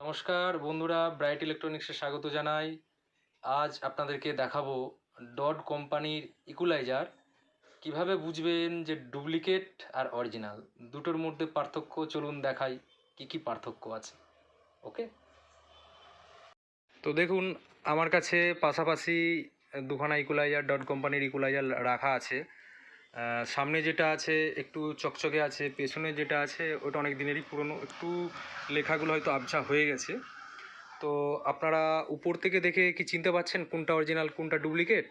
নমস্কার বন্ধুরা, ব্রাইট ইলেকট্রনিক্সে স্বাগত জানাই। আজ আপনাদেরকে দেখাবো ডট কোম্পানির ইকুলাইজার। কীভাবে বুঝবেন যে ডুপ্লিকেট আর অরিজিনাল? দুটোর মধ্যে পার্থক্য চলুন দেখাই, কি কি পার্থক্য আছে? ওকে? তো দেখুন, আমার কাছে পাশাপাশি দুখানা ইকুলাইজার, ডট কোম্পানির ইকুলাইজার রাখা আছে। সামনে যেটা আছে, একটু চকচকে আছে, পেছনে যেটা আছে, ওটা অনেক দিনেরই পুরনো। একটু লেখাগুলো হয়তো আবছা হয়ে গেছে। তো আপনারা উপর থেকে দেখে কি চিনতে পারছেন কোনটা অরিজিনাল কোনটা ডুপ্লিকেট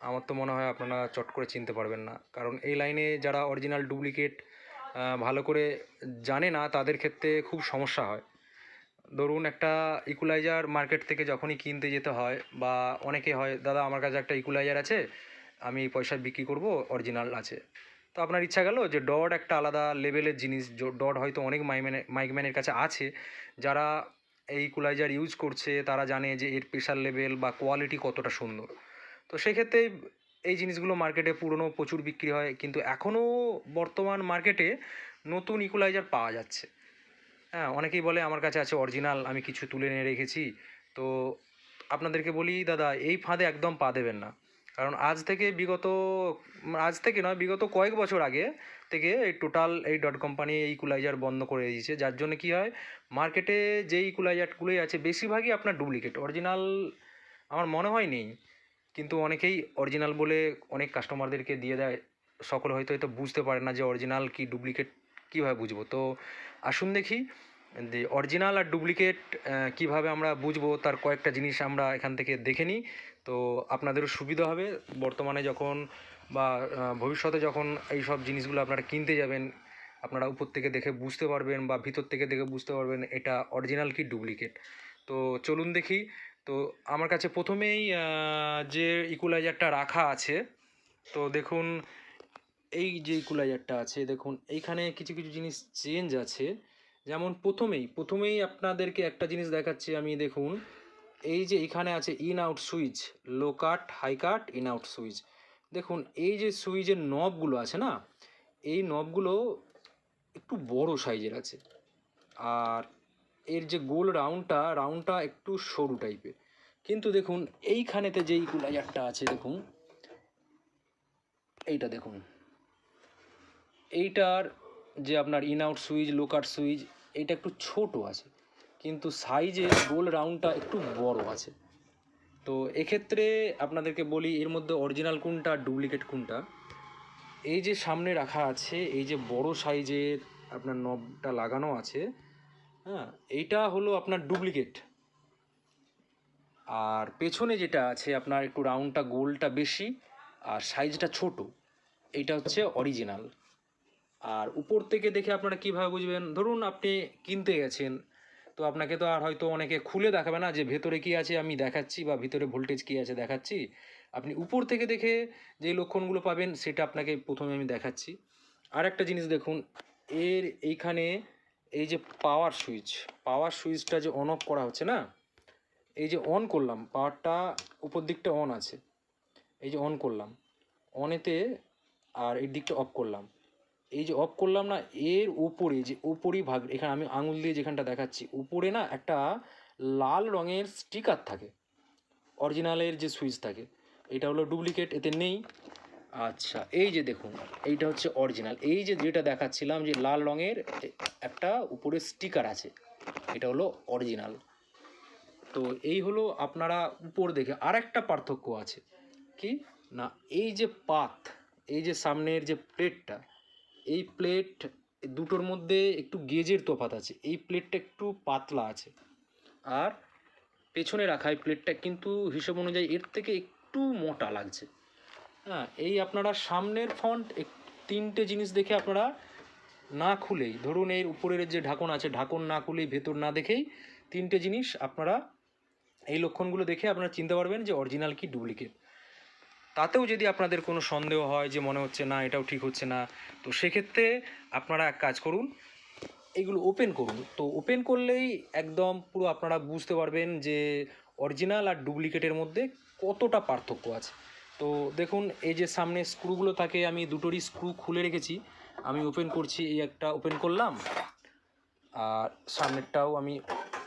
আমার তো মনে হয় আপনারা চট করে চিনতে পারবেন না। কারণ এই লাইনে যারা অরিজিনাল ডুপ্লিকেট ভালো করে জানে না, তাদের ক্ষেত্রে খুব সমস্যা হয়। ধরুন একটা ইকুলাইজার মার্কেট থেকে যখনই কিনতে যেতে হয়, বা অনেকে হয়, দাদা, আমার কাছে একটা ইকুলাইজার আছে আমি এই পয়সায় বিক্রি করব অরিজিনাল আছে। তো আপনার ইচ্ছা গেল যে ডট একটা আলাদা লেভেলের জিনিস ডট হয়তো অনেক মাইম্যানে মাইকম্যানের কাছে আছে। যারা এই ইকুলাইজার ইউজ করছে, তারা জানে যে এর প্রেশার লেভেল বা কোয়ালিটি কতটা সুন্দর। তো সেক্ষেত্রে এই জিনিসগুলো মার্কেটে পুরনো প্রচুর বিক্রি হয়, কিন্তু এখনও বর্তমান মার্কেটে নতুন ইকুলাইজার পাওয়া যাচ্ছে। হ্যাঁ অনেকেই বলে, আমার কাছে আছে অরিজিনাল আমি কিছু তুলে নিয়ে রেখেছি। তো আপনাদেরকে বলি, দাদা, এই ফাঁদে একদম পা দেবেন না। কারণ আজ থেকে বিগত, আজ থেকে নয়, বিগত কয়েক বছর আগে থেকে এই টোটাল এই ডট কোম্পানি এই ইকুলাইজার বন্ধ করে দিয়েছে। যার জন্য কি হয় মার্কেটে যে ইকুলাইজারগুলোই আছে, বেশিরভাগই আপনার ডুপ্লিকেট অরিজিনাল আমার মনে হয় নেই, কিন্তু অনেকেই অরিজিনাল বলে অনেক কাস্টমারদেরকে দিয়ে দেয়। সকলে হয়তো হয়তো বুঝতে পারে না যে অরিজিনাল কি ডুপ্লিকেট কীভাবে বুঝব। তো আসুন দেখি যে অরিজিনাল আর ডুপ্লিকেট কীভাবে আমরা বুঝব তার কয়েকটা জিনিস আমরা এখান থেকে দেখে নিই। তো আপনাদেরও সুবিধা হবে, বর্তমানে যখন বা ভবিষ্যতে যখন এই সব জিনিসগুলো আপনারা কিনতে যাবেন, আপনারা উপর থেকে দেখে বুঝতে পারবেন বা ভিতর থেকে দেখে বুঝতে পারবেন এটা অরিজিনাল কি ডুপ্লিকেট তো চলুন দেখি। তো আমার কাছে প্রথমেই যে ইকুলাইজারটা রাখা আছে, তো দেখুন, এই যে ইকুলাইজারটা আছে, দেখুন, এইখানে কিছু কিছু জিনিস চেঞ্জ আছে। যেমন প্রথমেই প্রথমেই আপনাদেরকে একটা জিনিস দেখাচ্ছি আমি, দেখুন। এই যে এখানে আছে in out switch low cut high cut in out switch দেখুন, এই যে সুইচের নবগুলো আছে না, এই নবগুলো একটু বড় সাইজের আছে। আর এর যে গোল রাউন্ডটা রাউন্ডটা একটু সরু টাইপের কিন্তু দেখুন, এইখানেতে যে ইকুলাইজারটা আছে, দেখুন, এইটা দেখুন। এইটার যে আপনার in out switch locker switch এইটা একটু ছোট আছে। কিন্তু সাইজে গোল রাউন্ডটা একটু বড় আছে। তো এক্ষেত্রে আপনাদেরকে বলি, এর মধ্যে অরিজিনাল কোনটা ডুপ্লিকেট কোনটা? এই যে সামনে রাখা আছে, এই যে বড় সাইজের আপনার নবটা লাগানো আছে হ্যাঁ এইটা হলো আপনার ডুপ্লিকেট আর পেছনে যেটা আছে, আপনার একটু রাউন্ডটা গোলটা বেশি, আর সাইজটা ছোট, এইটা হচ্ছে অরিজিনাল আর উপর থেকে দেখে আপনারা কীভাবে বুঝবেন? ধরুন আপনি কিনতে গেছেন, তো আপনাকে তো আর হয়তো অনেকে খুলে দেখাবে না যে ভেতরে কি আছে, আমি দেখাচ্ছি বা ভিতরে ভোল্টেজ কি আছে দেখাচ্ছি। আপনি উপর থেকে দেখে যে লক্ষণগুলো পাবেন, সেটা আপনাকে প্রথমে আমি দেখাচ্ছি। আর একটা জিনিস দেখুন, এর এইখানে এই যে পাওয়ার সুইচ পাওয়ার সুইচটা যে অন অফ করা হচ্ছে না, এই যে অন করলাম পাওয়ারটা উপর দিকটা অন আছে, এই যে অন করলাম অনেতে আর এই দিকটা অফ করলাম। এই যে অফ করলাম না, এর উপরে যে উপরই ভাগ এখানে আমি আঙুল দিয়ে যেখানটা দেখাচ্ছি, উপরে না একটা লাল রঙের স্টিকার থাকে অরিজিনালের যে সুইচ থাকে, এটা হলো ডুপ্লিকেট এতে নেই। আচ্ছা এই যে দেখুন, এইটা হচ্ছে অরিজিনাল এই যে যেটা দেখাচ্ছিলাম যে লাল রঙের একটা উপরে স্টিকার আছে, এটা হলো অরিজিনাল তো এই হলো আপনারা উপর দেখে আর একটা পার্থক্য আছে, কি? না, এই যে পাত এই যে সামনের যে প্লেটটা এই প্লেট দুটোর মধ্যে একটু গেজের তফাৎ আছে। এই প্লেটটা একটু পাতলা আছে। আর পেছনে রাখা এই প্লেটটা কিন্তু হিসেব অনুযায়ী এর থেকে একটু মোটা লাগছে। হ্যাঁ এই আপনারা সামনের ফন্ট তিনটে জিনিস দেখে আপনারা না খুলেই, ধরুন এর উপরের যে ঢাকন আছে, ঢাকন না খুলেই, ভেতর না দেখেই তিনটে জিনিস আপনারা এই লক্ষণগুলো দেখে আপনারা চিনতে পারবেন যে অরিজিনাল কি ডুপ্লিকেট তাতেও যদি আপনাদের কোনো সন্দেহ হয় যে মনে হচ্ছে না, এটাও ঠিক হচ্ছে না, তো সেক্ষেত্রে আপনারা এক কাজ করুন, এগুলো ওপেন করুন। তো ওপেন করলেই একদম পুরো আপনারা বুঝতে পারবেন যে অরিজিনাল আর ডুপ্লিকেটের মধ্যে কতটা পার্থক্য আছে। তো দেখুন, এই যে সামনে স্ক্রুগুলো থাকে, আমি দুটোরই স্ক্রু খুলে রেখেছি। আমি ওপেন করছি, এই একটা ওপেন করলাম, আর সামনেরটাও আমি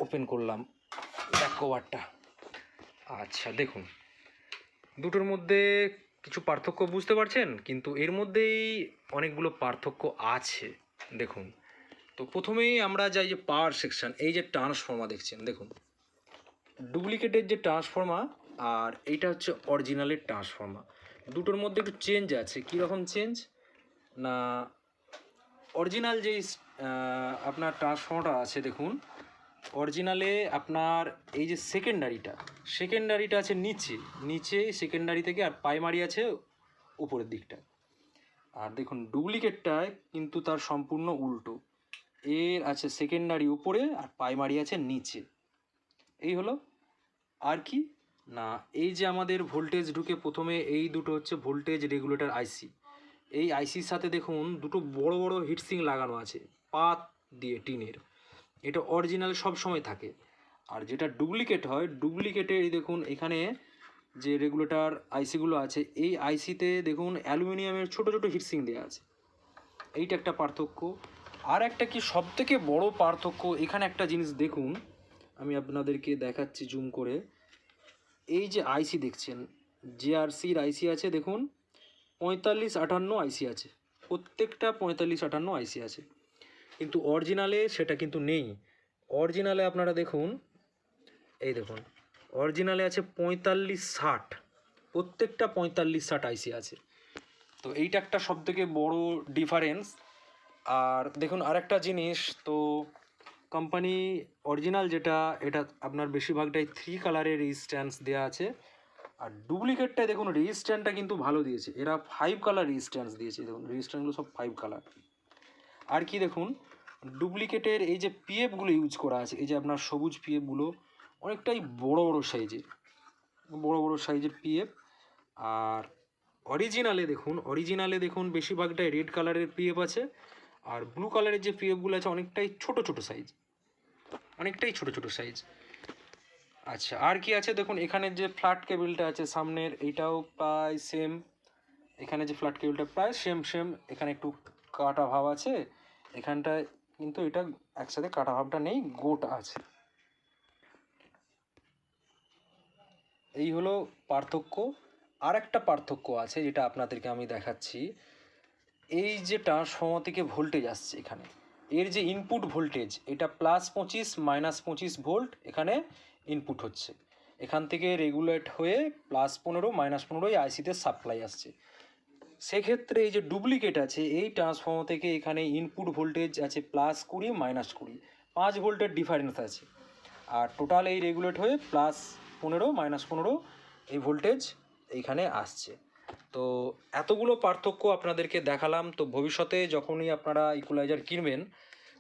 ওপেন করলাম ব্যাক কভারটা আচ্ছা দেখুন। দুটোর মধ্যে কিছু পার্থক্য বুঝতে পারছেন? কিন্তু এর মধ্যেই অনেকগুলো পার্থক্য আছে। দেখুন, তো প্রথমেই আমরা যাই যে পাওয়ার সেকশন এই যে ট্রান্সফর্মার দেখছেন, দেখুন। ডুপ্লিকেটের যে ট্রান্সফর্মার আর এইটা হচ্ছে অরিজিনালের ট্রান্সফর্মার দুটোর মধ্যে একটু চেঞ্জ আছে। কীরকম চেঞ্জ না অরিজিনাল যেই আপনার ট্রান্সফর্মারটা আছে, দেখুন। অরিজিনালে আপনার এই যে সেকেন্ডারিটা সেকেন্ডারিটা আছে নিচে নিচে সেকেন্ডারি থেকে আর প্রাইমারি আছে উপরের দিকটা। আর দেখুন ডুপ্লিকেটটায় কিন্তু তার সম্পূর্ণ উল্টো। এর আছে সেকেন্ডারি উপরে আর প্রাইমারি আছে নিচে। এই হলো আর কি? না, এই যে আমাদের ভোল্টেজ ঢুকে প্রথমে এই দুটো হচ্ছে ভোল্টেজ রেগুলেটর আইসি এই আইসির সাথে দেখুন, দুটো বড় বড় হিটসিং লাগানো আছে, পাত দিয়ে টিনের। এটা অরিজিনাল সব সময় থাকে। আর যেটা ডুপ্লিকেট হয় ডুপ্লিকেটে দেখুন এখানে যে রেগুলেটর আইসিগুলো আছে, এই আইসিতে দেখুন অ্যালুমিনিয়ামের ছোট ছোট হিটসিং দেওয়া আছে। এইটা একটা পার্থক্য। আর একটা কি সব থেকে বড় পার্থক্য, এখানে একটা জিনিস দেখুন, আমি আপনাদেরকে দেখাচ্ছি জুম করে। এই যে আইসি দেখছেন জিআরসির আইসি আছে দেখুন, পঁয়তাল্লিশ আটান্ন আইসি আছে। প্রত্যেকটা পঁয়তাল্লিশ আটান্ন আইসি আছে। কিন্তু অরিজিনালে সেটা কিন্তু নেই। অরিজিনালে আপনারা দেখুন, এই দেখুন অরিজিনালে আছে পঁয়তাল্লিশ ষাট। প্রত্যেকটা পঁয়তাল্লিশ ষাট আইসি আছে। তো এইটা একটা সব থেকে বড় ডিফারেন্স আর দেখুন, আরেকটা জিনিস, তো কোম্পানি অরিজিনাল যেটা, এটা আপনার বেশিরভাগটাই থ্রি কালারের রেজিস্ট্যান্স দেওয়া আছে। আর ডুপ্লিকেটটায় দেখুন রেজিস্ট্যান্সটা কিন্তু ভালো দিয়েছে। এরা ফাইভ কালার রেজিস্ট্যান্স দিয়েছে। দেখুন রেজিস্ট্যান্সগুলো সব ফাইভ কালার আর কি দেখুন, ডুপ্লিকেটের এই যে পিএফগুলো ইউজ করা আছে, এই যে আপনার সবুজ পিএফগুলো অনেকটাই বড় বড় সাইজের বড় বড় সাইজের পিএফ আর অরিজিনালে দেখুন অরিজিনালে দেখুন, বেশিরভাগটাই রেড কালারের পিএফ আছে, আর ব্লু কালারের যে পিএফগুলো আছে, অনেকটাই ছোট ছোট সাইজ অনেকটাই ছোট ছোট সাইজ আচ্ছা আর কি আছে দেখুন, এখানে যে ফ্ল্যাট কেবিলটা আছে সামনের এইটাও প্রায় সেম এখানে যে ফ্ল্যাট কেবিলটা প্রায় সেম সেম এখানে একটু কাটা ভাব আছে, এখানটায় কিন্তু এটা একসাথে কাটা ভাবটা নেই, গোটা আছে। এই হলো পার্থক্য। আর একটা পার্থক্য আছে যেটা আপনাদেরকে আমি দেখাচ্ছি। এই যে ট্রান্সফর্মার থেকে ভোল্টেজ আসছে এখানে, এর যে ইনপুট ভোল্টেজ এটা প্লাস পঁচিশ মাইনাস পঁচিশ ভোল্ট এখানে ইনপুট হচ্ছে। এখান থেকে রেগুলেট হয়ে প্লাস পনেরো মাইনাস পনেরো এই আইসিতে সাপ্লাই আসছে। সেক্ষেত্রে এই যে ডুপ্লিকেট আছে, এই ট্রান্সফর্মার থেকে এখানে ইনপুট ভোল্টেজ আছে প্লাস কুড়ি মাইনাস কুড়ি। পাঁচ ভোল্টের ডিফারেন্স আছে। আর টোটাল এই রেগুলেট হয়ে প্লাস পনেরো মাইনাস পনেরো এই ভোল্টেজ এইখানে আসছে। তো এতগুলো পার্থক্য আপনাদেরকে দেখালাম। তো ভবিষ্যতে যখনই আপনারা ইকুলাইজার কিনবেন,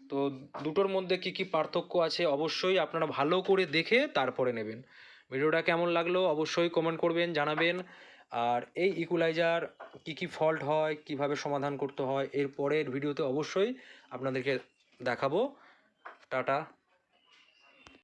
তো দুটোর মধ্যে কি কি পার্থক্য আছে অবশ্যই আপনারা ভালো করে দেখে তারপরে নেবেন। ভিডিওটা কেমন লাগল অবশ্যই কমেন্ট করবেন, জানাবেন। আর এই ইকুলাইজার কি কি ফল্ট হয়, কীভাবে সমাধান করতে হয় এর পরের ভিডিওতে অবশ্যই আপনাদেরকে দেখাবো। টাটা।